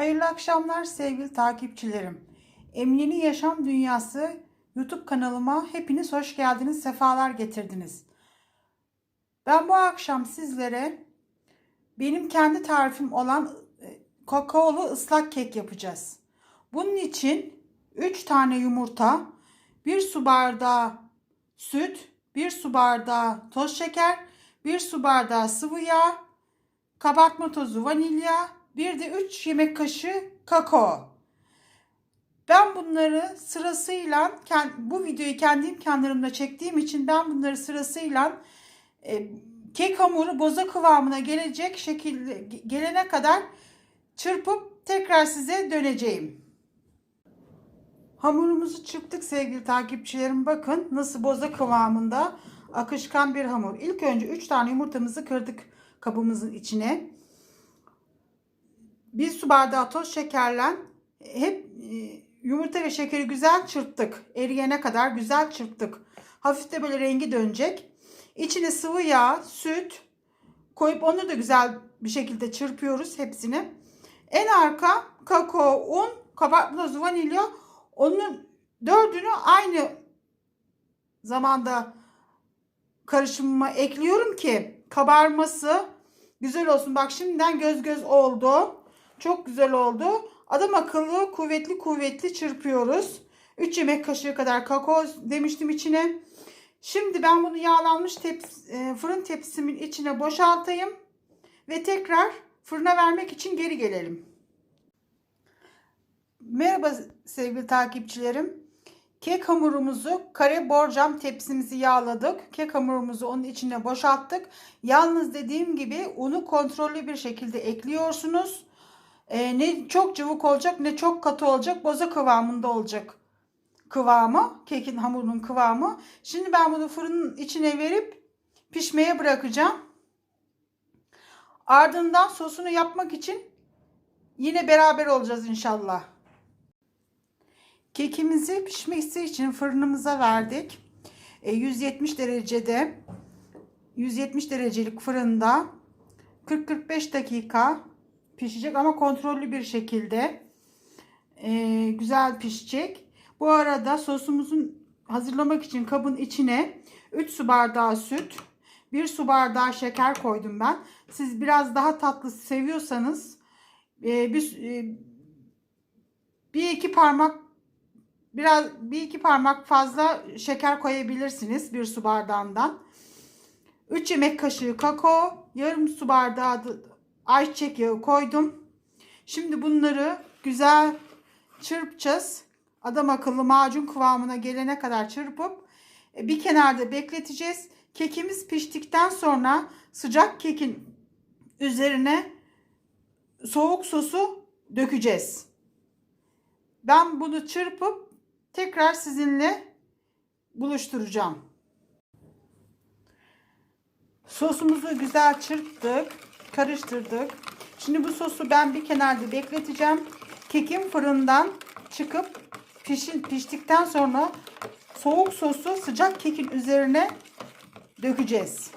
Hayırlı akşamlar sevgili takipçilerim. Emine'nin Yaşam Dünyası YouTube kanalıma hepiniz hoş geldiniz, sefalar getirdiniz. Ben bu akşam sizlere benim kendi tarifim olan e, kakaolu ıslak kek yapacağız. Bunun için 3 tane yumurta, 1 su bardağı süt, 1 su bardağı toz şeker, 1 su bardağı sıvı yağ, kabartma tozu, vanilya, bir de 3 yemek kaşığı kakao. Ben bunları sırasıyla bu videoyu kendi imkanlarımla çektiğim için ben bunları sırasıyla e, kek hamuru boza kıvamına gelecek şekilde gelene kadar çırpıp tekrar size döneceğim. Hamurumuzu çırptık sevgili takipçilerim. Bakın nasıl boza kıvamında akışkan bir hamur. İlk önce 3 tane yumurtamızı kırdık kabımızın içine. Bir su bardağı toz şekerle hep e, yumurta ve şekeri güzel çırptık. Eriyene kadar güzel çırptık. Hafif de böyle rengi dönecek. İçine sıvı yağ, süt koyup onu da güzel bir şekilde çırpıyoruz hepsini. En arka kakao, un, kabartma vanilya onun dördünü aynı zamanda karışımıma ekliyorum ki kabarması güzel olsun. Bak şimdiden göz göz oldu. Çok güzel oldu. Adam akıllı kuvvetli kuvvetli çırpıyoruz. 3 yemek kaşığı kadar kakao demiştim içine. Şimdi ben bunu yağlanmış teps e, fırın tepsimin içine boşaltayım. Ve tekrar fırına vermek için geri gelelim. Merhaba sevgili takipçilerim. Kek hamurumuzu kare borcam tepsimizi yağladık. Kek hamurumuzu onun içine boşalttık. Yalnız dediğim gibi unu kontrollü bir şekilde ekliyorsunuz. Ee, ne çok cıvık olacak ne çok katı olacak. Boza kıvamında olacak kıvamı. Kekin hamurunun kıvamı. Şimdi ben bunu fırının içine verip pişmeye bırakacağım. Ardından sosunu yapmak için yine beraber olacağız inşallah. Kekimizi pişmesi için fırınımıza verdik. E, 170 derecede 170 derecelik fırında 40-45 dakika pişecek ama kontrollü bir şekilde e, güzel pişecek. Bu arada sosumuzun hazırlamak için kabın içine 3 su bardağı süt, 1 su bardağı şeker koydum ben. Siz biraz daha tatlı seviyorsanız e, bir, e, bir iki parmak biraz bir iki parmak fazla şeker koyabilirsiniz bir su bardağından. 3 yemek kaşığı kakao, yarım su bardağı ayçiçek yağı koydum. Şimdi bunları güzel çırpacağız. Adam akıllı macun kıvamına gelene kadar çırpıp e, bir kenarda bekleteceğiz. Kekimiz piştikten sonra sıcak kekin üzerine soğuk sosu dökeceğiz. Ben bunu çırpıp tekrar sizinle buluşturacağım. Sosumuzu güzel çırptık, karıştırdık. Şimdi bu sosu ben bir kenarda bekleteceğim. Kekim fırından çıkıp pişin, piştikten sonra soğuk sosu sıcak kekin üzerine dökeceğiz.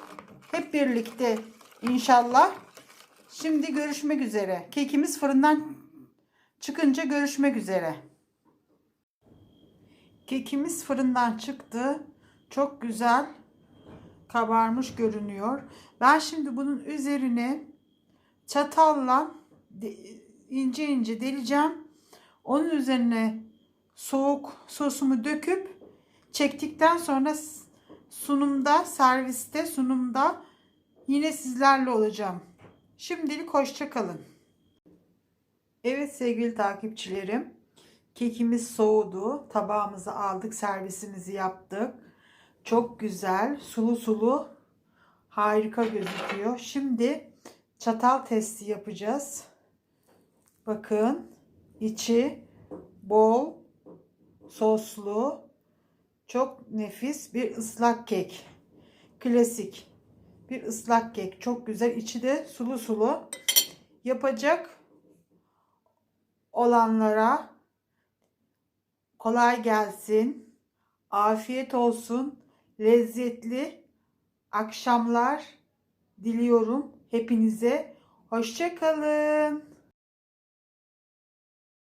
Hep birlikte inşallah. Şimdi görüşmek üzere. Kekimiz fırından çıkınca görüşmek üzere. Kekimiz fırından çıktı. Çok güzel kabarmış görünüyor. Ben şimdi bunun üzerine çatalla ince ince deleceğim. Onun üzerine soğuk sosumu döküp çektikten sonra sunumda, serviste, sunumda yine sizlerle olacağım. Şimdilik hoşça kalın. Evet sevgili takipçilerim. Kekimiz soğudu. Tabağımızı aldık, servisimizi yaptık. Çok güzel, sulu sulu, harika gözüküyor. Şimdi çatal testi yapacağız. Bakın, içi bol, soslu, çok nefis bir ıslak kek. Klasik bir ıslak kek. Çok güzel. İçi de sulu sulu. Yapacak olanlara kolay gelsin. Afiyet olsun. Lezzetli akşamlar diliyorum hepinize. Hoşçakalın.